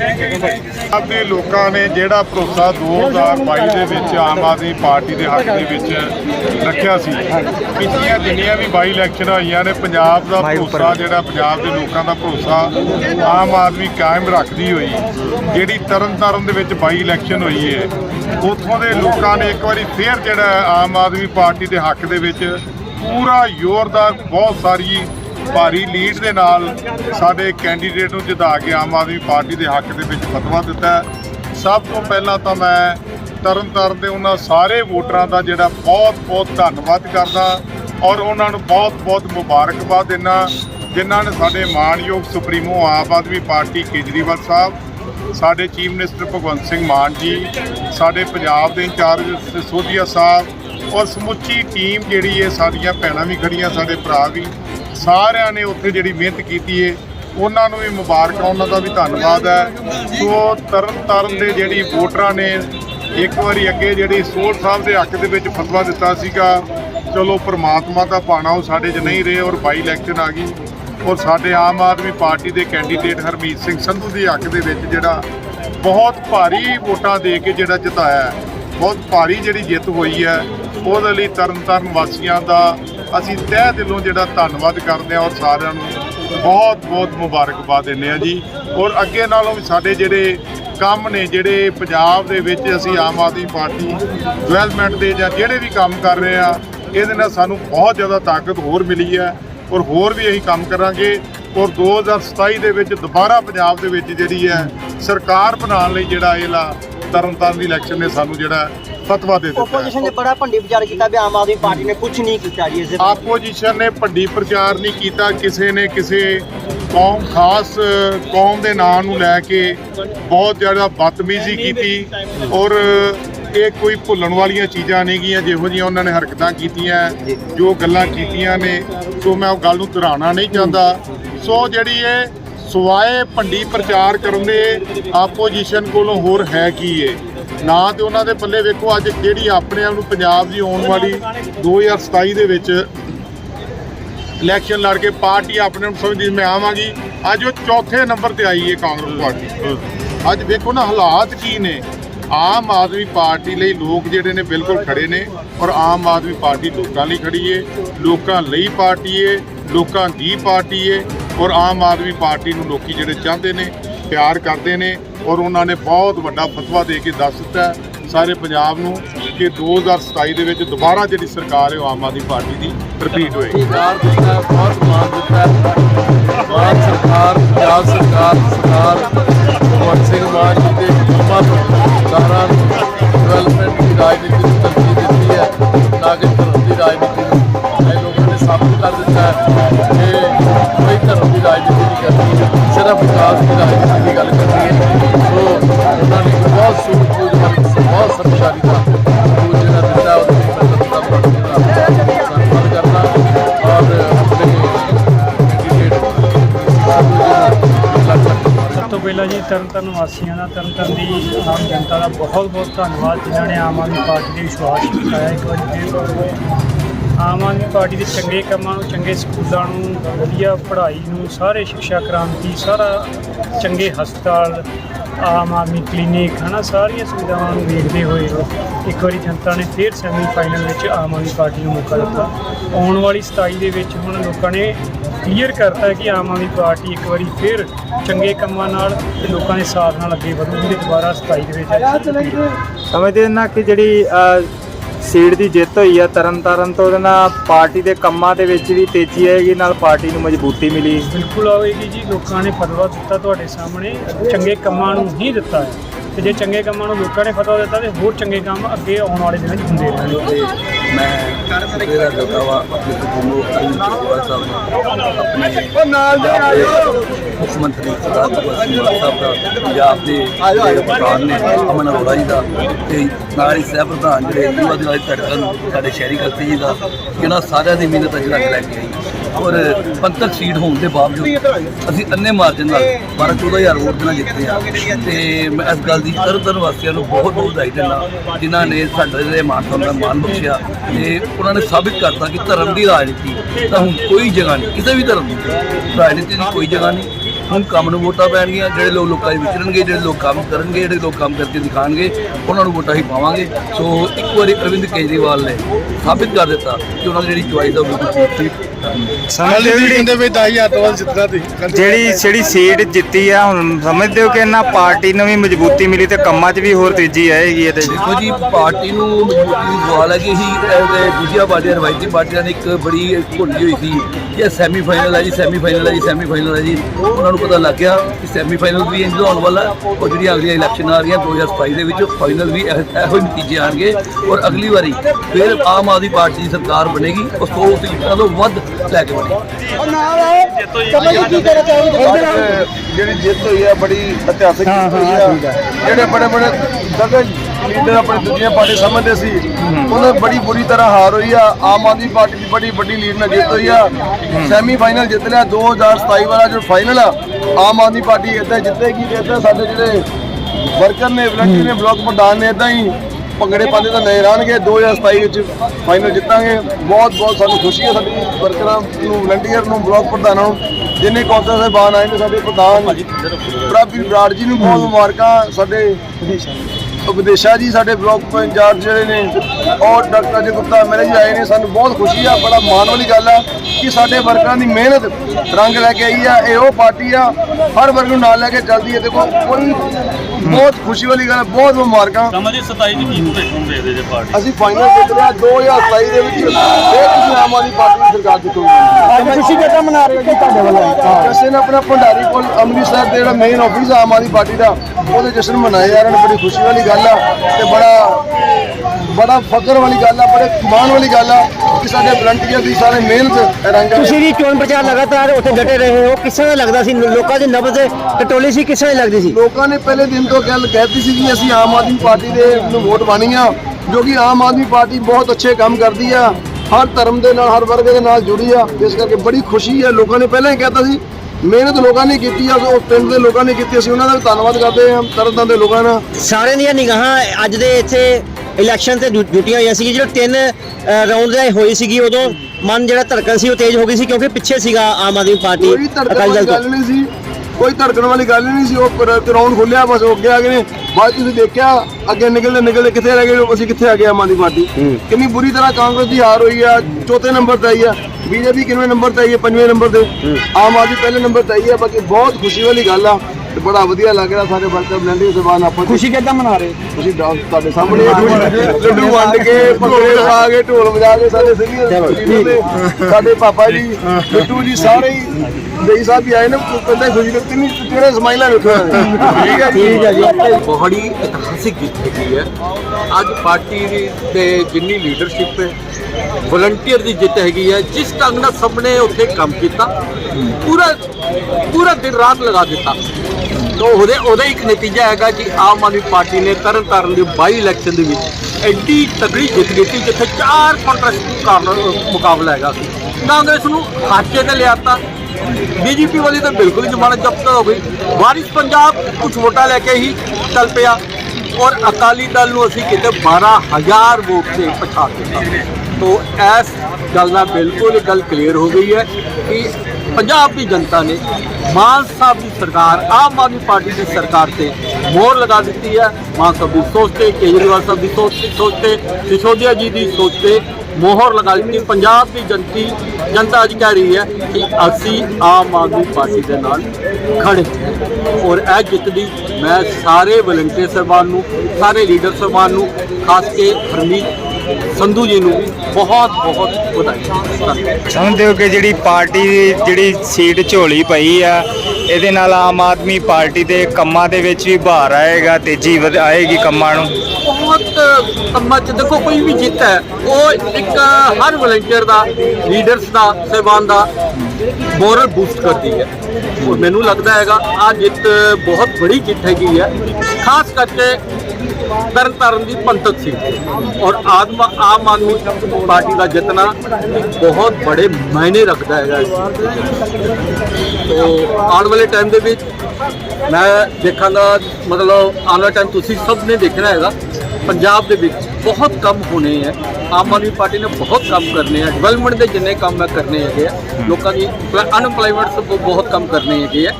ਪੰਜਾਬ ਦੇ ਲੋਕਾਂ ਨੇ ਜਿਹੜਾ ਭਰੋਸਾ 2022 ਦੇ ਵਿੱਚ ਆਮ ਆਦਮੀ ਪਾਰਟੀ ਦੇ ਹੱਕ ਦੇ ਵਿੱਚ ਰੱਖਿਆ ਸੀ ਪਿਛਲੀਆਂ ਜਿੰਨੀਆਂ ਵੀ ਬਾਈ ਇਲੈਕਸ਼ਨ ਹੋਈਆਂ ਨੇ ਪੰਜਾਬ ਦਾ ਭਰੋਸਾ ਜਿਹੜਾ ਪੰਜਾਬ ਦੇ ਲੋਕਾਂ ਦਾ ਭਰੋਸਾ ਆਮ ਆਦਮੀ ਕਾਇਮ ਰੱਖਦੀ ਹੋਈ ਜਿਹੜੀ ਤਰਨਤਾਰਨ ਦੇ ਵਿੱਚ ਬਾਈ ਇਲੈਕਸ਼ਨ ਹੋਈ ਹੈ ਉੱਥੋਂ ਦੇ ਲੋਕਾਂ ਨੇ ਇੱਕ ਵਾਰੀ ਫੇਰ ਜਿਹੜਾ ਆਮ ਆਦਮੀ ਪਾਰਟੀ ਦੇ ਹੱਕ ਦੇ ਵਿੱਚ ਪੂਰਾ ਜ਼ੋਰਦਾਰ ਬਹੁਤ ਸਾਰੀ ਭਾਰੀ ਲੀਡ ਦੇ ਨਾਲ ਸਾਡੇ ਕੈਂਡੀਡੇਟ ਨੂੰ ਜਿਤਾ ਕੇ ਆਮ ਆਦਮੀ ਪਾਰਟੀ ਦੇ ਹੱਕ ਦੇ ਵਿੱਚ ਫਤਵਾ ਦਿੱਤਾ ਸਭ ਤੋਂ ਪਹਿਲਾਂ ਤਾਂ ਮੈਂ ਤਰਨਤਾਰਨ ਦੇ ਉਹਨਾਂ ਸਾਰੇ ਵੋਟਰਾਂ ਦਾ ਜਿਹੜਾ ਬਹੁਤ-ਬਹੁਤ ਧੰਨਵਾਦ ਕਰਦਾ ਔਰ ਉਹਨਾਂ ਨੂੰ ਬਹੁਤ-ਬਹੁਤ ਮੁਬਾਰਕਬਾਦ ਦਿੰਦਾ ਜਿਨ੍ਹਾਂ ਨੇ ਸਾਡੇ ਮਾਣਯੋਗ ਸੁਪਰੀਮੋ ਆਮ ਆਦਮੀ ਪਾਰਟੀ ਕੇਜਰੀਵਾਲ ਸਾਹਿਬ, ਸਾਡੇ ਚੀਫ ਮਿਨਿਸਟਰ ਭਗਵੰਤ ਸਿੰਘ ਮਾਨ ਜੀ, ਸਾਡੇ ਪੰਜਾਬ ਦੇ ਇੰਚਾਰਜ ਸਿਸੋਦੀਆ ਸਾਹਿਬ ਔਰ ਸਮੁੱਚੀ ਟੀਮ ਜਿਹੜੀ ਹੈ ਸਾਡੀਆਂ ਭੈਣਾਂ ਵੀ ਖੜੀਆਂ ਸਾਡੇ ਭਰਾ ਵੀ। ਸਾਰਿਆਂ ਨੇ ਉੱਥੇ ਜਿਹੜੀ ਮਿਹਨਤ ਕੀਤੀ ਹੈ ਉਹਨਾਂ ਨੂੰ ਵੀ ਮੁਬਾਰਕਾਂ ਉਹਨਾਂ ਦਾ ਵੀ ਧੰਨਵਾਦ ਹੈ ਸੋ ਤਰਨ ਤਾਰਨ ਦੇ ਜਿਹੜੀ ਵੋਟਰਾਂ ਨੇ ਇੱਕ ਵਾਰੀ ਅੱਗੇ ਜਿਹੜੀ ਸੋਲ ਸਾਹਿਬ ਦੇ ਹੱਕ ਦੇ ਵਿੱਚ ਫਤਵਾ ਦਿੱਤਾ ਸੀਗਾ, ਚਲੋ ਪ੍ਰਮਾਤਮਾ ਦਾ ਪਾਣਾ ਉਹ ਸਾਡੇ 'ਚ ਨਹੀਂ ਰਹੇ ਔਰ ਬਾਈ ਇਲੈਕਸ਼ਨ ਆ ਗਈ। ਔਰ ਸਾਡੇ ਆਮ ਆਦਮੀ ਪਾਰਟੀ ਦੇ ਕੈਂਡੀਡੇਟ ਹਰਮੀਤ ਸਿੰਘ ਸੰਧੂ ਦੇ ਹੱਕ ਦੇ ਵਿੱਚ ਜਿਹੜਾ ਬਹੁਤ ਭਾਰੀ ਵੋਟਾਂ ਦੇ ਕੇ ਜਿਹੜਾ ਜਿਤਾਇਆ। ਬਹੁਤ ਭਾਰੀ ਜਿਹੜੀ ਜਿੱਤ ਹੋਈ ਹੈ, ਉਹਦੇ ਲਈ ਤਰਨਤਾਰਨ ਵਾਸੀਆਂ ਦਾ ਅਸੀਂ ਤਹਿ ਦਿਲੋਂ ਜਿਹੜਾ ਧੰਨਵਾਦ ਕਰਦੇ ਹਾਂ ਔਰ ਸਾਰਿਆਂ ਨੂੰ ਬਹੁਤ ਬਹੁਤ ਮੁਬਾਰਕਬਾਦ ਦਿੰਦੇ ਹਾਂ ਜੀ। ਔਰ ਅੱਗੇ ਨਾਲੋਂ ਵੀ ਸਾਡੇ ਜਿਹੜੇ ਕੰਮ ਨੇ, ਜਿਹੜੇ ਪੰਜਾਬ ਦੇ ਵਿੱਚ ਅਸੀਂ ਆਮ ਆਦਮੀ ਪਾਰਟੀ ਡਿਵੈਲਪਮੈਂਟ ਦੇ ਜਾਂ ਜਿਹੜੇ ਵੀ ਕੰਮ ਕਰ ਰਹੇ ਆ ਇਹਦੇ ਨਾਲ ਸਾਨੂੰ ਬਹੁਤ ਜ਼ਿਆਦਾ ਤਾਕਤ ਹੋਰ ਮਿਲੀ ਹੈ ਔਰ ਹੋਰ ਵੀ ਅਸੀਂ ਕੰਮ ਕਰਾਂਗੇ। ਔਰ 2027 ਦੇ ਵਿੱਚ ਦੁਬਾਰਾ ਪੰਜਾਬ ਦੇ ਵਿੱਚ ਜਿਹੜੀ ਹੈ ਸਰਕਾਰ ਬਣਾਉਣ ਲਈ ਜਿਹੜਾ ਇਹ ਲਾ ਤਰਨਤਾਰਨ ਦੀ ਇਲੈਕਸ਼ਨ ਨੇ ਸਾਨੂੰ ਜਿਹੜਾ ਫਤਵਾ ਦੇ ਦਿੱਤਾ। ਹੈ। ਆਪੋਜੀਸ਼ਨ ਨੇ ਬੜਾ ਭੰਡੀ ਵਿਚਾਰ ਕੀਤਾ ਵੀ ਆਮ ਆਦਮੀ ਪਾਰਟੀ ਨੇ ਕੁਝ ਨਹੀਂ ਕੀਤਾ ਜੀ ਇਸ ਦੇ ਆਪੋਜੀਸ਼ਨ ਨੇ ਭੱਡੀ ਪ੍ਰਚਾਰ ਨਹੀਂ ਕੀਤਾ ਕਿਸੇ ਨੇ ਕਿਸੇ ਕੌਮ ਖਾਸ ਕੌਮ ਦੇ ਨਾਂ ਨੂੰ ਲੈ ਕੇ ਬਹੁਤ ਜ਼ਿਆਦਾ ਬਦਤਮੀਜ਼ੀ ਕੀਤੀ ਔਰ ਇਹ ਕੋਈ ਭੁੱਲਣ ਵਾਲੀਆਂ ਚੀਜ਼ਾਂ ਨਹੀਂ ਗੀਆਂ ਜਿਹੋ ਜਿਹੀਆਂ ਉਹਨਾਂ ਨੇ ਹਰਕਤਾਂ ਕੀਤੀਆਂ ਜੋ। ਗੱਲਾਂ ਕੀਤੀਆਂ ਨੇ। ਸੋ ਮੈਂ ਉਹ ਗੱਲ ਨੂੰ ਦੁਹਰਾਉਣਾ ਨਹੀਂ ਚਾਹੁੰਦਾ। ਸੋ ਜਿਹੜੀ ਇਹ ਸਵਾਏ ਭੰਡੀ ਪ੍ਰਚਾਰ ਕਰਨ ਦੇ ਆਪੋਜੀਸ਼ਨ ਕੋਲੋਂ ਹੋਰ ਹੈ ਕੀ ਏ ਨਾ ਤੇ ਉਹਨਾਂ ਦੇ ਪੱਲੇ ਵੇਖੋ ਅੱਜ ਜਿਹੜੀ ਆਪਣੇ ਆਪ ਨੂੰ ਪੰਜਾਬ ਦੀ ਆਉਣ ਵਾਲੀ 2027 ਦੇ ਵਿੱਚ ਇਲੈਕਸ਼ਨ ਲੜ ਕੇ ਪਾਰਟੀ ਆਪਣੇ ਨੂੰ ਸਮਝਦੀ ਮੈਂ ਆਵਾਂਗੀ। ਅੱਜ ਉਹ ਚੌਥੇ ਨੰਬਰ ਤੇ ਆਈ ਹੈ ਕਾਂਗਰਸ ਪਾਰਟੀ। ਅੱਜ ਵੇਖੋ ਨਾ ਹਾਲਾਤ ਕੀ ਨੇ। ਆਮ ਆਦਮੀ ਪਾਰਟੀ ਲਈ ਲੋਕ ਜਿਹੜੇ ਨੇ ਬਿਲਕੁਲ ਖੜੇ ਨੇ ਔਰ ਆਮ ਆਦਮੀ ਪਾਰਟੀ ਲੋਕਾਂ ਲਈ ਖੜੀ ਏ, ਲੋਕਾਂ ਲਈ ਪਾਰਟੀ ਏ, ਲੋਕਾਂ ਦੀ ਪਾਰਟੀ ਏ ਔਰ ਆਮ ਆਦਮੀ ਪਾਰਟੀ ਨੂੰ ਲੋਕੀ ਜਿਹੜੇ ਚਾਹੁੰਦੇ ਨੇ ਪਿਆਰ ਕਰਦੇ ਨੇ ਔਰ ਉਹਨਾਂ ਨੇ ਬਹੁਤ ਵੱਡਾ ਫਤਵਾ ਦੇ ਕੇ ਦੱਸ ਦਿੱਤਾ ਸਾਰੇ ਪੰਜਾਬ ਨੂੰ ਕਿ 2027 ਦੇ ਵਿੱਚ ਦੁਬਾਰਾ ਜਿਹੜੀ ਸਰਕਾਰ ਹੈ ਉਹ ਆਮ ਆਦਮੀ ਪਾਰਟੀ ਦੀ ਰਿਪੀਟ ਹੋਏਗੀ। ਸਰਕਾਰ ਦਿੱਤਾ ਹੈ, ਬਹੁਤ ਮਾਨ ਦਿੱਤਾ ਮਾਨ ਸਰਕਾਰ ਪੰਜਾਬ ਸਰਕਾਰ ਸਰਕਾਰ ਭਗਵੰਤ ਸਿੰਘ ਮਾਨ ਜੀ ਦੇ ਕੰਮਾਂ ਨੂੰ ਸਰਕਾਰਾਂ ਡਿਵੈਲਪਮੈਂਟ ਦੀ ਰਾਜਨੀਤੀ ਨੂੰ ਤਰਜੀਹ ਦਿੱਤੀ ਹੈ। ਨਾ ਕਿ ਧਰਮ ਦੀ ਰਾਜਨੀਤੀ ਨੂੰ ਇਹ ਲੋਕਾਂ ਨੇ ਸਾਬਤ ਕਰ ਦਿੱਤਾ ਹੈ। ਧਰਮ ਦੀ ਰਾਜਨੀਤੀ ਨਹੀਂ ਕਰਨੀ ਸਿਰਫ ਵਿਕਾਸ ਦੀ ਰਾਜਨੀਤੀ ਦੀ ਗੱਲ ਕਰਨੀ ਹੈ ਸੋ ਉਹਨਾਂ ਨੇ ਬਹੁਤ ਸੂਝ ਬੂਝ ਨਾਲ ਬਹੁਤ ਸਮਝਦਾਰੀ ਦਾ ਉਹ ਜਿਹੜਾ ਦਿੱਤਾ ਉਹਦੇ ਲਈ ਮੈਂ ਸਤਿਕਾਰ ਕਰਦਾ ਕਰਦਾ ਔਰ ਸਭ ਤੋਂ ਪਹਿਲਾਂ ਜੀ ਤਰਨਤਾਰਨ ਵਾਸੀਆਂ ਦਾ ਤਰਨਤਾਰਨ ਦੀ ਆਮ ਜਨਤਾ ਦਾ ਬਹੁਤ ਬਹੁਤ ਧੰਨਵਾਦ ਜਿਨ੍ਹਾਂ ਨੇ ਆਮ ਆਦਮੀ ਪਾਰਟੀ ਦੇ ਵਿਸ਼ਵਾਸ ਜਤਾਇਆ ਇੱਕ ਵਾਰੀ ਫਿਰ ਆਮ ਆਦਮੀ ਪਾਰਟੀ ਦੇ ਚੰਗੇ ਕੰਮਾਂ ਨੂੰ ਚੰਗੇ ਸਕੂਲਾਂ ਨੂੰ ਵਧੀਆ ਪੜ੍ਹਾਈ ਨੂੰ ਸਾਰੇ ਸਿੱਖਿਆ ਕ੍ਰਾਂਤੀ ਸਾਰਾ ਚੰਗੇ ਹਸਪਤਾਲ ਆਮ ਆਦਮੀ ਕਲੀਨਿਕ ਹਨਾ ਸਾਰੀਆਂ ਸੁਵਿਧਾਵਾਂ ਨੂੰ ਵੇਖਦੇ ਹੋਏ ਇੱਕ ਵਾਰੀ ਜਨਤਾ ਨੇ ਫਿਰ ਸੈਮੀ ਫਾਈਨਲ ਵਿੱਚ ਆਮ ਆਦਮੀ ਪਾਰਟੀ ਨੂੰ ਮੌਕਾ ਦਿੱਤਾ। ਆਉਣ ਵਾਲੀ 27 ਦੇ ਵਿੱਚ ਹੁਣ ਲੋਕਾਂ ਨੇ ਕਲੀਅਰ ਕਰਤਾ ਕਿ ਆਮ ਆਦਮੀ ਪਾਰਟੀ ਇੱਕ ਵਾਰੀ ਫਿਰ ਚੰਗੇ ਕੰਮਾਂ ਨਾਲ ਤੇ ਲੋਕਾਂ ਦੇ ਸਾਥ ਨਾਲ ਅੱਗੇ ਵਧੂਗੀ ਤੇ ਦੁਬਾਰਾ 27 ਦੇ ਵਿੱਚ ਸਮਝਦੇ ਨਾ ਕਿ ਜਿਹੜੀ ਸੀਟ ਦੀ ਜਿੱਤ ਹੋਈ ਆ। ਤਰਨਤਾਰਨ ਤੋਂ ਉਹਦੇ ਨਾਲ ਪਾਰਟੀ ਦੇ ਕੰਮਾਂ ਦੇ ਵਿੱਚ ਵੀ ਤੇਜ਼ੀ ਆਏਗੀ, ਨਾਲ ਪਾਰਟੀ ਨੂੰ ਮਜ਼ਬੂਤੀ ਮਿਲੀ। ਬਿਲਕੁਲ ਆਵੇਗੀ ਜੀ, ਲੋਕਾਂ ਨੇ ਫਤਵਾ ਦਿੱਤਾ ਤੁਹਾਡੇ ਸਾਹਮਣੇ, ਚੰਗੇ ਕੰਮਾਂ ਨੂੰ ਹੀ ਦਿੱਤਾ ਹੈ। ਤੇ ਜੇ ਚੰਗੇ ਕੰਮਾਂ ਨੂੰ ਲੋਕਾਂ ਨੇ ਫਤਵਾ ਦਿੱਤਾ, ਤੇ ਹੋਰ ਚੰਗੇ ਕੰਮ ਅੱਗੇ ਆਉਣ ਵਾਲੇ ਦਿਨਾਂ 'ਚ ਹੁੰਦੇ ਰਹਿਣਗੇ। ਮੈਂ ਮੇਰਾ ਜੋਤਾ ਵਾ ਆਪਣੇ ਗੁਰੂ ਅਰਜਨ ਦੇਵ ਸਾਹਿਬ ਨੂੰ ਆਪਣੇ ਮੁੱਖ ਮੰਤਰੀ ਸਰਦਾਰ ਭਗਵੰਤ ਸਿੰਘ ਮਾਨ ਸਾਹਿਬ ਦਾ ਪੰਜਾਬ ਦੇ ਜਿਹੜੇ ਪ੍ਰਧਾਨ ਨੇ ਅਮਨ ਅਰੋੜਾ ਜੀ ਦਾ ਤੇ ਨਾਲ ਹੀ ਸਹਿ ਪ੍ਰਧਾਨ ਜਿਹੜੇ ਯੁਵਾ ਧੜਕਣ ਸਾਡੇ ਸ਼ਹਿਰੀ ਕਲਸੀ ਜੀ ਦਾ ਇਹਨਾਂ ਸਾਰਿਆਂ ਦੀ ਮਿਹਨਤ ਅੱਜ ਲੱਗ ਲੈ ਕੇ ਆਈ। ਔਰ ਪੰਥਕ ਸੀਟ ਹੋਣ ਦੇ ਬਾਵਜੂਦ ਅਸੀਂ ਅੰਨੇ ਮਾਰਜਨ ਨਾਲ 12 14000 ਵੋਟ ਨਾਲ ਜਿੱਤੇ ਆ। ਤੇ ਮੈਂ ਇਸ ਗੱਲ ਦੀ ਤਰ ਤਰ ਵਾਸੀਆਂ ਨੂੰ ਬਹੁਤ ਬਹੁਤ ਵਧਾਈ ਦਿੰਦਾ ਜਿਨ੍ਹਾਂ ਨੇ ਸਾਡੇ ਜਿਹੜੇ ਮਾਨ ਸਾਹਿਬ ਦਾ ਮਾਨ ਬਖਸ਼ਿਆ ਤੇ ਉਹਨਾਂ ਨੇ ਸਾਬਿਤ ਕਰਤਾ ਕਿ ਧਰਮ ਦੀ ਰਾਜਨੀਤੀ ਤਾਂ ਹੁਣ ਕੋਈ ਜਗ੍ਹਾ ਨਹੀਂ, ਕਿਸੇ ਵੀ ਧਰਮ ਦੀ ਰਾਜਨੀਤੀ ਦੀ ਕੋਈ ਜਗ੍ਹਾ ਨਹੀਂ। ਹੁਣ ਕੰਮ ਨੂੰ ਵੋਟਾਂ ਪੈਣਗੀਆਂ, ਜਿਹੜੇ ਲੋਕ ਲੋਕਾਂ 'ਚ ਵਿਚਰਨਗੇ, ਜਿਹੜੇ ਲੋਕ ਕੰਮ ਕਰਨਗੇ, ਜਿਹੜੇ ਲੋਕ ਕੰਮ ਕਰਕੇ ਦਿਖਾਣਗੇ, ਉਹਨਾਂ ਨੂੰ ਵੋਟਾਂ ਹੀ ਪਾਵਾਂਗੇ। ਸੋ ਇੱਕ ਵਾਰੀ ਅਰਵਿੰਦ ਕੇਜਰੀਵਾਲ ਨੇ ਸਾਬਿਤ ਕਰ ਦਿੱਤਾ ਕਿ ਉਹਨਾਂ ਦੀ ਜਿਹੜੀ ਚੁਆਇਸ ਆ ਉਹ ਠੀਕ ਸਮਝਦੇ ਹੋ ਜਿਹੜੀ ਕਹਿੰਦੇ ਵੀ 10000 ਤੋਂ ਵੱਧ ਜਿੱਤਣਾ ਸੀ ਜਿਹੜੀ ਜਿਹੜੀ ਸੀਟ ਜਿੱਤੀ ਆ ਹੁਣ ਸਮਝਦੇ ਹੋ ਕਿ ਇਹਨਾਂ ਪਾਰਟੀ ਨੂੰ ਵੀ ਮਜ਼ਬੂਤੀ ਮਿਲੀ ਤੇ ਕੰਮਾਂ 'ਚ ਵੀ ਹੋਰ ਤੇਜ਼ੀ ਆਏਗੀ ਇਹਦੇ 'ਚ ਦੇਖੋ ਜੀ ਪਾਰਟੀ ਨੂੰ ਮਜ਼ਬੂਤੀ ਦੀ ਸਵਾਲ ਹੈ ਕਿ ਹੀ ਦੂਜੀਆਂ ਪਾਰਟੀਆਂ ਰਵਾਇਤੀ ਪਾਰਟੀਆਂ ਨੇ ਇੱਕ ਬੜੀ ਘੁੰਡੀ ਹੋਈ ਸੀ ਕਿ ਸੈਮੀ ਫਾਈਨਲ ਹੈ ਜੀ ਸੈਮੀ ਫਾਈਨਲ ਹੈ ਜੀ ਸੈਮੀ ਫਾਈਨਲ ਹੈ ਜੀ। ਉਹਨਾਂ ਨੂੰ ਪਤਾ ਲੱਗ ਗਿਆ ਕਿ ਸੈਮੀ ਫਾਈਨਲ ਵੀ ਇੰਜ ਹੋਣ ਵਾਲਾ ਔਰ ਜਿਹੜੀਆਂ ਅਗਲੀਆਂ ਇਲੈਕਸ਼ਨ ਆ ਰਹੀਆਂ 2027 ਦੇ ਵਿੱਚ ਫਾਈਨਲ ਵੀ ਇਹ- ਇਹੋ ਹੀ ਨਤੀਜੇ ਆਣਗੇ ਔਰ ਅਗਲੀ ਵਾਰੀ ਫਿਰ ਆਮ ਆਦਮੀ ਪਾਰਟੀ ਦੀ ਸਰਕਾਰ ਬਣੇਗੀ। ਉਹ 100 ਸੀਟਾਂ ਤੋਂ ਵੱਧ ਲੈ ਕੇ ਬਣੇਗੀ ਜਿਹੜੀ ਜਿੱਤ ਹੋਈ ਹੈ ਬੜੀ ਇਤਿਹਾਸਕ ਜਿੱਤ ਹੋਈ ਹੈ ਜਿਹੜੇ ਬੜੇ ਬੜੇ ਦਰਜਨ ਲੀਡਰ ਆਪਣੇ ਦੂਜੀਆਂ ਪਾਰਟੀ ਸਮਝਦੇ ਸੀ ਉਹਨਾਂ ਬੜੀ ਬੁਰੀ ਤਰ੍ਹਾਂ ਹਾਰ ਹੋਈ ਆ। ਆਮ ਆਦਮੀ ਪਾਰਟੀ ਦੀ ਬੜੀ ਵੱਡੀ ਲੀਡ ਨਾਲ ਜਿੱਤ ਹੋਈ ਆ। ਸੈਮੀ ਫਾਈਨਲ ਜਿੱਤ ਲਿਆ 2027 ਵਾਲਾ ਜੋ ਫਾਈਨਲ ਆ ਆਮ ਆਦਮੀ ਪਾਰਟੀ ਇੱਦਾਂ ਜਿੱਤੇਗੀ ਤੇ ਇੱਦਾਂ ਸਾਡੇ ਜਿਹੜੇ ਵਰਕਰ ਨੇ ਵਲੰਟੀਅਰ ਨੇ ਬਲਾਕ ਪ੍ਰਧਾਨ ਨੇ ਇੱਦਾਂ ਹੀ ਭੰਗੜੇ ਪਾਉਂਦੇ ਤਾਂ ਨਜ਼ਰ ਆਉਣਗੇ। 2027 ਵਿੱਚ ਫਾਈਨਲ ਜਿੱਤਾਂਗੇ। ਬਹੁਤ ਬਹੁਤ ਸਾਨੂੰ ਖੁਸ਼ੀ ਹੈ ਸਾਡੇ ਵਰਕਰਾਂ ਨੂੰ ਵਲੰਟੀਅਰ ਨੂੰ ਬਲਾਕ ਪ੍ਰਧਾਨਾਂ ਨੂੰ ਜਿੰਨੇ ਕੌਂਸਲ ਸਾਹਿਬਾਨ ਆਏ ਨੇ ਸਾਡੇ ਪ੍ਰਧਾਨ ਪ੍ਰਭੀ ਬਰਾੜ ਜੀ ਨੂੰ ਬਹੁਤ ਮੁਬਾਰਕਾਂ ਸਾਡੇ ਵਿਦੇਸ਼ਾ ਜੀ ਸਾਡੇ ਬਲਾਕ ਇੰਚਾਰਜ ਜਿਹੜੇ ਨੇ ਔਰ ਡਾਕਟਰ ਅਜੇ ਗੁਪਤਾ ਮੇਰੇ ਜੀ ਆਏ ਨੇ ਸਾਨੂੰ ਬਹੁਤ ਖੁਸ਼ੀ ਆ ਬੜਾ ਮਾਣ ਵਾਲੀ ਗੱਲ ਆ ਕਿ ਸਾਡੇ ਵਰਕਰਾਂ ਦੀ ਮਿਹਨਤ ਰੰਗ ਲੈ ਕੇ ਆਈ ਆ ਇਹ ਉਹ ਪਾਰਟੀ ਆ ਹਰ ਵਰਗ ਨੂੰ ਨਾਲ ਲੈ ਕੇ ਚੱਲਦੀ ਹੈ ਦੇਖੋ ਕੋਈ ਬਹੁਤ ਖੁਸ਼ੀ ਵਾਲੀ ਗੱਲ ਹੈ, ਬਹੁਤ ਮੁਬਾਰਕਾਂ। ਸਮਝੀ 27 ਦੀ ਕੀ ਭੁਲੇਖੋਂ ਦੇਖਦੇ ਜੇ ਪਾਰਟੀ? ਅਸੀਂ ਫਾਈਨਲ ਜਿੱਤ ਲਿਆ 2027 ਦੇ ਵਿੱਚ ਇਹ ਤੁਸੀਂ ਆਮ ਆਦਮੀ ਪਾਰਟੀ ਦੀ ਸਰਕਾਰ ਜਿੱਤੂਗੀ। ਅੱਜ ਖੁਸ਼ੀ ਕਿਹਦਾ ਮਨਾ ਰਹੇ ਹੋ ਤੁਹਾਡੇ ਵੱਲੋਂ? ਜਸ਼ਨ ਆਪਣਾ ਭੰਡਾਰੀ ਕੋਲ ਅੰਮ੍ਰਿਤਸਰ ਦੇ ਜਿਹੜਾ ਮੇਨ ਆਫਿਸ ਆ ਆਮ ਆਦਮੀ ਪਾਰਟੀ ਦਾ ਉਹਦੇ ਜਸ਼ਨ ਮਨਾਏ ਜਾ ਰਹੇ ਨੇ ਬੜੀ ਖੁਸ਼ੀ ਵਾਲੀ ਗੱਲ ਆ ਤੇ ਬੜਾ ਬੜਾ ਫਖਰ ਵਾਲੀ ਗੱਲ ਆ ਬੜੇ ਮਾਣ ਵਾਲੀ ਗੱਲ ਆ ਕਿ ਸਾਡੇ ਵਲੰਟੀਅਰ ਦੀ ਸਾਰੇ ਮਿਹਨਤ ਰੰਗ ਤੁਸੀਂ ਵੀ ਚੋਣ ਪ੍ਰਚਾਰ ਲਗਾਤਾਰ ਉੱਥੇ ਡਟੇ ਰਹੇ ਹੋ ਕਿਸ ਤਰ੍ਹਾਂ ਲੱਗਦਾ ਸੀ? ਲੋਕਾਂ ਦੀ ਨਬਜ਼ ਟਟੋਲੀ ਸੀ ਕਿਸ ਤਰ੍ਹਾਂ ਲੱਗਦੀ ਸੀ? ਲੋਕਾਂ ਨੇ ਪਹਿਲੇ ਦਿਨ ਤੋਂ ਗੱਲ ਕਹਿਤੀ ਸੀ ਕਿ ਅਸੀਂ ਆਮ ਆਦਮੀ ਪਾਰਟੀ ਦੇ ਨੂੰ ਵੋਟ ਪਾਣੀ ਆ ਜੋ ਕਿ ਆਮ ਆਦਮੀ ਪਾਰਟੀ ਬਹੁਤ ਅੱਛੇ ਕੰਮ ਕਰਦੀ ਆ ਹਰ ਧਰਮ ਦੇ ਨਾਲ ਹਰ ਵਰਗ ਦੇ ਨਾਲ ਜੁੜੀ ਆ ਇਸ ਕਰਕੇ ਬੜੀ ਖੁਸ਼ੀ ਹੈ ਲੋਕਾਂ ਨੇ ਪਹਿਲਾਂ ਹੀ ਕਹਿਤਾ ਸੀ ਮਿਹਨਤ ਲੋਕਾਂ ਨੇ ਕੀਤੀ ਆ ਉਸ ਪਿੰਡ ਦੇ ਲੋਕਾਂ ਨੇ ਕੀਤੀ ਅਸੀਂ ਉਹਨਾਂ ਦਾ ਧੰਨਵਾਦ ਕਰਦੇ ਹਾਂ ਤਰਨਤਾਰਨ ਦੇ ਲੋਕਾਂ ਦਾ। ਸਾਰਿਆਂ ਦੀਆਂ ਨਿਗਾਹਾਂ ਅੱਜ ਦੇ ਇੱਥੇ ਇਲੈਕਸ਼ਨ ਤੇ ਜੁਟੀਆਂ ਹੋਈਆਂ ਸੀ ਜਿਹੜੇ ਤਿੰਨ ਰਾਉਂਡ ਦੇ ਹੋਈ ਸੀਗੀ ਉਦੋਂ ਮਨ ਜਿਹੜਾ ਧੜਕਣ ਸੀ ਉਹ ਤੇਜ਼ ਹੋ ਗਈ ਸੀ ਕਿਉਂਕਿ ਪਿੱਛੇ ਸੀਗਾ ਆਮ ਆਦਮੀ ਪਾਰਟੀ ਕੋਈ ਧੜਕਣ ਅਕਾਲੀ ਵਾਲੀ ਦਲ ਗੱਲ ਤੋਂ ਨਹੀਂ ਸੀ ਕੋਈ ਧੜਕਣ ਵਾਲੀ ਗੱਲ ਨਹੀਂ ਸੀ ਉਹ ਗਰਾਊਂਡ ਖੁੱਲਿਆ ਬਸ ਉਹ ਅੱਗੇ ਆ ਗਏ ਨੇ। ਬਾਅਦ ਤੁਸੀਂ ਦੇਖਿਆ ਅੱਗੇ ਨਿਕਲਦੇ ਨਿਕਲਦੇ ਕਿੱਥੇ ਰਹਿ ਗਏ ਅਸੀਂ ਕਿੱਥੇ ਆ ਗਏ ਆਮ ਆਦਮੀ ਪਾਰਟੀ? ਕਿੰਨੀ ਬੁਰੀ ਤਰ੍ਹਾਂ ਕਾਂਗਰਸ ਦੀ ਹਾਰ ਹੋਈ ਆ ਚੌਥੇ ਨੰਬਰ ਤੇ ਆਈ ਆ। ਬੀਜੇਪੀ ਕਿੰਨਵੇਂ ਨੰਬਰ ਤੇ ਆਈ ਹੈ ਪੰਜਵੇਂ ਨੰਬਰ ਤੇ। ਆਮ ਆਦਮੀ ਪਹਿਲੇ ਨੰਬਰ ਤੇ ਆਈ ਹੈ ਬਾਕੀ ਬਹੁਤ ਖੁਸ਼ੀ ਵਾਲੀ ਗੱਲ ਆ। ਤੇ ਬੜਾ ਵਧੀਆ ਲੱਗ ਰਿਹਾ ਸਾਰੇ ਵਰਕਰ ਬਲੈਂਡਿੰਗ ਸਬਾਨ ਆਪਾਂ ਖੁਸ਼ੀ ਕਿੱਦਾਂ ਮਨਾ ਰਹੇ? ਤੁਸੀਂ ਡਾਂਸ ਤੁਹਾਡੇ ਸਾਹਮਣੇ ਲੱਡੂ ਵੰਡ ਕੇ ਭੰਗੜੇ ਪਾ ਕੇ ਢੋਲ ਵਜਾ ਕੇ ਸਾਡੇ ਸੀਨੀਅਰ ਸਾਡੇ ਪਾਪਾ ਜੀ ਲੱਡੂ ਜੀ ਸਾਰੇ ਹੀ ਦੇਈ ਸਾਹਿਬ ਵੀ ਆਏ ਨੇ ਕਹਿੰਦੇ ਖੁਸ਼ੀ ਦੇ ਤਿੰਨ ਤੇਰੇ ਸਮਾਈਲਾਂ ਵੇਖੋ ਠੀਕ ਹੈ ਠੀਕ ਹੈ ਜੀ। ਬੜੀ ਇਤਿਹਾਸਿਕ ਜਿੱਤ ਹੈਗੀ ਹੈ। ਅੱਜ ਪਾਰਟੀ ਦੀ ਤੇ ਜਿੰਨੀ ਲੀਡਰਸ਼ਿਪ ਹੈ ਵਲੰਟੀਅਰ ਦੀ ਜਿੱਤ ਹੈਗੀ ਹੈ ਜਿਸ ਢੰਗ ਨਾਲ ਸਭ ਨੇ ਉੱਥੇ ਕੰਮ ਕੀਤਾ ਪੂਰਾ ਪੂਰਾ ਦਿਨ ਰਾਤ ਲਗਾ ਦਿੱਤਾ। ਤੋ ਉਹਦੇ ਉਹਦਾ ਇੱਕ ਨਤੀਜਾ ਹੈਗਾ ਕਿ ਆਮ ਆਦਮੀ ਪਾਰਟੀ ਨੇ ਤਰਨ ਤਾਰਨ ਦੀ ਬਾਈ ਇਲੈਕਸ਼ਨ ਦੇ ਵਿੱਚ ਐਡੀ ਤਕੜੀ ਜਿੱਤ ਕੀਤੀ, ਜਿੱਥੇ ਚਾਰ ਕੰਟਰਸਟ ਕਾਰਨ ਮੁਕਾਬਲਾ ਹੈਗਾ ਸੀ। ਕਾਂਗਰਸ ਨੂੰ ਹਾਕੇ ਤੇ ਲਿਆਤਾ। ਬੀਜੇਪੀ ਵਾਲੀ ਤਾਂ ਬਿਲਕੁਲ ਹੀ ਜ਼ਮਾਨਤ ਜ਼ਬਤ ਹੋ ਗਈ। ਵਾਰਿਸ ਪੰਜਾਬ ਕੁਝ ਵੋਟਾਂ ਲੈ ਕੇ ਹੀ ਚੱਲ ਪਿਆ। ਔਰ ਅਕਾਲੀ ਦਲ ਨੂੰ ਅਸੀਂ ਕਿਤੇ 12000 ਵੋਟ ਤੇ ਪਛਾੜ ਤੋ ਇਸ ਗੱਲ ਨਾਲ ਬਿਲਕੁਲ ਇਹ ਗੱਲ ਕਲੀਅਰ ਹੋ ਗਈ ਹੈ ਕਿ ਪੰਜਾਬ ਦੀ ਜਨਤਾ ਨੇ ਮਾਨ ਸਾਹਿਬ ਦੀ ਸਰਕਾਰ, ਆਮ ਆਦਮੀ ਪਾਰਟੀ ਦੀ ਸਰਕਾਰ ਤੇ ਮੋਹਰ ਲਗਾ ਦਿੱਤੀ ਹੈ। ਮਾਨ ਸਾਹਿਬ ਦੀ ਸੋਚ ਤੇ, ਕੇਜਰੀਵਾਲ ਸਾਹਿਬ ਦੀ ਸੋਚ ਸੋਚ ਤੇ, ਸਿਸੋਦੀਆ ਜੀ ਦੀ ਸੋਚ ਤੇ ਮੋਹਰ ਲਗਾ ਦਿੱਤੀ। ਪੰਜਾਬ ਦੀ ਜਨਤੀ, ਜਨਤਾ ਅੱਜ ਕਹਿ ਰਹੀ ਹੈ ਕਿ ਅਸੀਂ ਆਮ ਆਦਮੀ ਪਾਰਟੀ ਦੇ ਨਾਲ ਖੜੇ ਔਰ ਇਹ ਜਿੱਤ ਦੀ ਮੈਂ ਸਾਰੇ ਵਲੰਟੀਅਰ ਸਾਹਿਬਾਨ ਨੂੰ, ਸਾਰੇ ਲੀਡਰ ਸਾਹਿਬਾਨ ਨੂੰ, ਖਾਸ ਕੇ ਹਰਮੀਤ ਸੰਧੂ ਜੀ ਨੂੰ ਬਹੁਤ ਬਹੁਤ ਵਧਾਈ। ਸਮਝਦੇ ਹੋ ਕਿ ਜਿਹੜੀ ਪਾਰਟੀ ਦੀ ਜਿਹੜੀ ਸੀਟ ਝੋਲੀ ਪਈ ਆ ਇਹਦੇ ਨਾਲ ਆਮ ਆਦਮੀ ਪਾਰਟੀ ਦੇ ਕੰਮਾਂ ਦੇ ਵਿੱਚ ਵੀ ਬਹਾਰ ਆਏਗਾ ਤੇਜ਼ੀ ਆਏਗੀ ਕੰਮਾਂ ਨੂੰ? ਬਹੁਤ ਕੰਮਾਂ 'ਚ ਦੇਖੋ ਕੋਈ ਵੀ ਜਿੱਤ ਹੈ ਉਹ ਇੱਕ ਹਰ ਵਲੰਟੀਅਰ ਦਾ ਲੀਡਰਸ ਦਾ ਸਹਿਬਾਨ ਦਾ ਮੋਰਲ ਬੂਸਟ ਕਰਦੀ ਹੈ। ਮੈਨੂੰ ਲੱਗਦਾ ਹੈਗਾ ਆ ਜਿੱਤ ਬਹੁਤ ਬੜੀ ਜਿੱਤ ਹੈਗੀ ਹੈ। ਖਾਸ ਕਰਕੇ ਤਰਨ ਤਾਰਨ ਦੀ ਪੰਥਕ ਸੀ। ਔਰ ਆਦਮ ਆਮ ਆਦਮੀ ਪਾਰਟੀ ਦਾ ਜਿੱਤਣਾ ਬਹੁਤ ਬੜੇ ਮਾਇਨੇ ਰੱਖਦਾ ਹੈਗਾ ਤੋ। ਆਉਣ ਵਾਲੇ ਟਾਈਮ ਦੇ ਵਿੱਚ ਮੈਂ ਦੇਖਾਂਗਾ, ਮਤਲਬ ਆਉਣ ਵਾਲਾ ਟਾਈਮ ਤੁਸੀਂ ਸਭ ਨੇ ਦੇਖਣਾ ਹੈਗਾ, ਪੰਜਾਬ ਦੇ ਵਿੱਚ। ਬਹੁਤ ਕੰਮ ਹੋਣੇ ਹੈ ਆਮ ਆਦਮੀ ਪਾਰਟੀ ਨੇ ਬਹੁਤ ਕੰਮ ਕਰਨੇ ਆ। ਡਿਵੈਲਪਮੈਂਟ ਦੇ ਜਿੰਨੇ ਕੰਮ ਹੈ ਕਰਨੇ ਹੈਗੇ ਆ ਲੋਕਾਂ ਦੀ ਅਨਪਲਾਈਮੈਂਟ ਸਭ ਬਹੁਤ ਕੰਮ ਕਰਨੇ ਹੈਗੇ ਆ।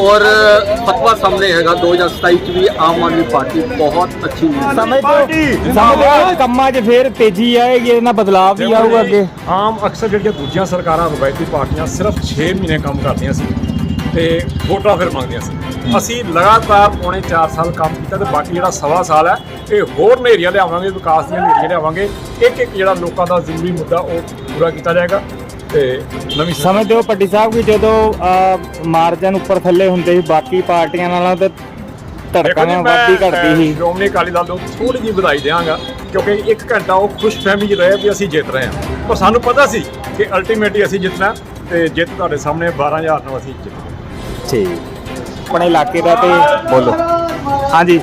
ਔਰ ਫਤਵਾ ਸਾਹਮਣੇ ਹੈਗਾ 2027 ਚ ਵੀ ਆਮ ਆਦਮੀ ਪਾਰਟੀ ਬਹੁਤ ਅੱਛੀ ਲੀਡ ਸਮਝਦੇ ਹੋ ਕੰਮਾਂ 'ਚ ਫੇਰ ਤੇਜ਼ੀ ਆਏਗੀ ਇਹਦੇ ਨਾਲ ਬਦਲਾਅ ਵੀ ਆਊਗਾ ਅੱਗੇ। ਆਮ ਅਕਸਰ ਜਿਹੜੀਆਂ ਦੂਜੀਆਂ ਸਰਕਾਰਾਂ ਰਵਾਇਤੀ ਪਾਰਟੀਆਂ ਸਿਰਫ 6 ਮਹੀਨੇ ਕੰਮ ਕਰਦੀਆਂ ਸੀ। ਤੇ ਵੋਟਾਂ ਫਿਰ ਮੰਗਦੀਆਂ ਸੀ। ਅਸੀਂ ਲਗਾਤਾਰ ਪੌਣੇ 4 ਸਾਲ ਕੰਮ ਕੀਤਾ ਤੇ ਬਾਕੀ ਜਿਹੜਾ ਸਵਾ ਸਾਲ ਹੈ ਇਹ ਹੋਰ ਨੇਰੀਆਂ ਲਿਆਵਾਂਗੇ ਵਿਕਾਸ ਦੀਆਂ ਨੇਰੀਆਂ ਲਿਆਵਾਂਗੇ। ਇੱਕ ਇੱਕ ਜਿਹੜਾ ਲੋਕਾਂ ਦਾ ਜ਼ਰੂਰੀ ਮੁੱਦਾ ਉਹ ਪੂਰਾ ਕੀਤਾ ਜਾਏਗਾ ਤੇ ਨਵੀਂ ਸਮਝਦੇ ਹੋ ਪੱਟੀ ਸਾਹਿਬ ਕਿ ਜਦੋਂ ਮਾਰਜਨ ਉੱਪਰ ਥੱਲੇ ਹੁੰਦੇ ਸੀ ਬਾਕੀ ਪਾਰਟੀਆਂ ਨਾਲੋਂ ਤਾਂ ਦੇਖੋ ਧੜਕਾਂ ਜੀ, ਵੱਧਦੀ ਘਟਦੀ ਸੀ। ਸ਼੍ਰੋਮਣੀ ਅਕਾਲੀ ਦਲ ਨੂੰ ਥੋੜੀ ਜਿਹੀ ਵਧਾਈ ਦੇਵਾਂਗਾ ਕਿਉਂਕਿ ਇੱਕ ਘੰਟਾ ਉਹ ਖੁਸ਼ ਫਹਿਮੀ 'ਚ ਰਹੇ ਵੀ ਅਸੀਂ ਜਿੱਤ ਰਹੇ ਹਾਂ। ਪਰ ਸਾਨੂੰ ਪਤਾ ਸੀ ਕਿ ਅਲਟੀਮੇਟਲੀ ਅਸੀਂ ਜਿੱਤਣਾ ਤੇ ਜਿੱਤ ਤੁਹਾਡੇ ਸਾਹਮਣੇ 12000 ਨੂੰ ਅਸੀਂ ਜਿੱਤਣਾ। ਠੀਕ। ਆਪਣੇ ਇਲਾਕੇ ਦਾ ਤੇ ਬੋਲੋ। ਹਾਂਜੀ।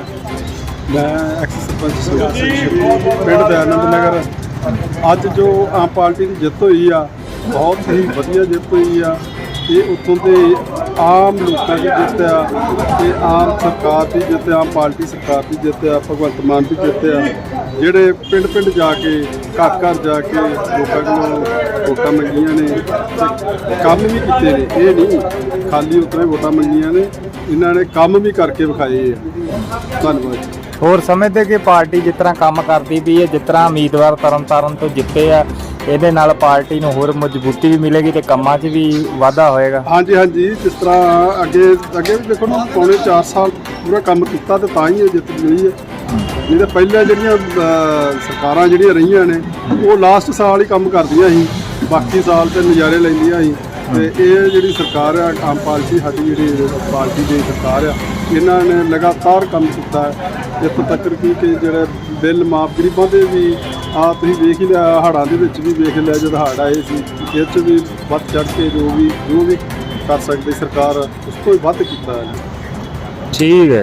ਮੈਂ ਐਕਸ ਸਰਪੰਚ ਸੁਖਜੀਤ ਸਿੰਘ ਸ਼੍ਰੀ ਪਿੰਡ ਦਇਆਨੰਦ ਨਗਰ। ਅੱਜ ਜੋ ਆਮ ਪਾਰਟੀ ਦੀ ਜਿੱਤ ਹੋਈ ਆ ਬਹੁਤ ਹੀ ਵਧੀਆ ਜਿੱਤ ਹੋਈ ਆ। ਇਹ ਉੱਥੋਂ ਦੇ ਆਮ ਲੋਕਾਂ ਦੀ ਜਿੱਤ ਆ ਤੇ ਆਮ ਸਰਕਾਰ ਦੀ ਜਿੱਤ ਆ, ਆਮ ਪਾਰਟੀ ਸਰਕਾਰ ਦੀ ਜਿੱਤ ਆ ਭਗਵੰਤ ਮਾਨ ਦੀ ਜਿੱਤ ਆ। ਜਿਹੜੇ ਪਿੰਡ ਪਿੰਡ ਜਾ ਕੇ ਘਰ ਘਰ ਜਾ ਕੇ ਲੋਕਾਂ ਕੋਲੋਂ ਵੋਟਾਂ ਮੰਗੀਆਂ ਨੇ ਤੇ ਕੰਮ ਵੀ ਕੀਤੇ ਨੇ ਇਹ ਨਹੀਂ ਖਾਲੀ ਉਤਰੇ ਵੋਟਾਂ ਮੰਗੀਆਂ ਨੇ ਇਹਨਾਂ ਨੇ ਕੰਮ ਵੀ ਕਰਕੇ ਵਿਖਾਏ ਆ। ਧੰਨਵਾਦ ਜੀ। ਹੋਰ ਸਮਝਦੇ ਕਿ ਪਾਰਟੀ ਜਿਸ ਤਰ੍ਹਾਂ ਕੰਮ ਕਰਦੀ ਵੀ ਹੈ ਜਿਸ ਤਰ੍ਹਾਂ ਉਮੀਦਵਾਰ ਤਰਨਤਾਰਨ ਤੋਂ ਜਿੱਤੇ ਆ ਇਹਦੇ ਨਾਲ ਪਾਰਟੀ ਨੂੰ ਹੋਰ ਮਜ਼ਬੂਤੀ ਵੀ ਮਿਲੇਗੀ ਤੇ ਕੰਮਾਂ 'ਚ ਵੀ ਵਾਧਾ ਹੋਏਗਾ। ਹਾਂਜੀ ਹਾਂਜੀ, ਜਿਸ ਤਰ੍ਹਾਂ ਅੱਗੇ ਅੱਗੇ ਵੀ ਦੇਖੋ ਨਾ, ਪੌਣੇ 4 ਸਾਲ ਪੂਰਾ ਕੰਮ ਕੀਤਾ ਤੇ ਤਾਂ ਹੀ ਇਹ ਜਿੱਤ ਮਿਲੀ ਹੈ। ਨਹੀਂ ਤਾਂ ਪਹਿਲਾਂ ਜਿਹੜੀਆਂ ਸਰਕਾਰਾਂ ਜਿਹੜੀਆਂ ਰਹੀਆਂ ਨੇ, ਉਹ ਲਾਸਟ ਸਾਲ ਹੀ ਕੰਮ ਕਰਦੀਆਂ ਸੀ, ਬਾਕੀ ਸਾਲ ਤੇ ਨਜ਼ਾਰੇ ਲੈਂਦੀਆਂ ਸੀ। ਤੇ ਇਹ ਜਿਹੜੀ ਸਰਕਾਰ ਆ, ਆਮ ਪਾਰਟੀ ਸਾਡੀ ਜਿਹੜੀ ਪਾਰਟੀ ਦੀ ਸਰਕਾਰ ਆ ਇਹਨਾਂ ਨੇ ਲਗਾਤਾਰ ਕੰਮ ਕੀਤਾ ਹੈ, ਇੱਥੋਂ ਤੱਕ ਕਿ ਜਿਹੜਾ ਬਿੱਲ ਮਾਫ ਗਰੀਬਾਂ ਦੇ ਵੀ ਆ ਤੁਸੀਂ ਵੇਖ ਹੀ ਲਿਆ, ਹੜ੍ਹਾਂ ਦੇ ਵਿੱਚ ਵੀ ਵੇਖ ਲਿਆ, ਜਦ ਹੜ੍ਹ ਆਏ ਸੀ, ਇਹ 'ਚ ਵੀ ਵੱਧ ਚੜ ਕੇ ਜੋ ਵੀ ਜੋ ਵੀ ਕਰ ਸਕਦੀ ਸਰਕਾਰ, ਉਸ ਤੋਂ ਵੀ ਵੱਧ ਕੀਤਾ ਹੈ। ਠੀਕ ਹੈ।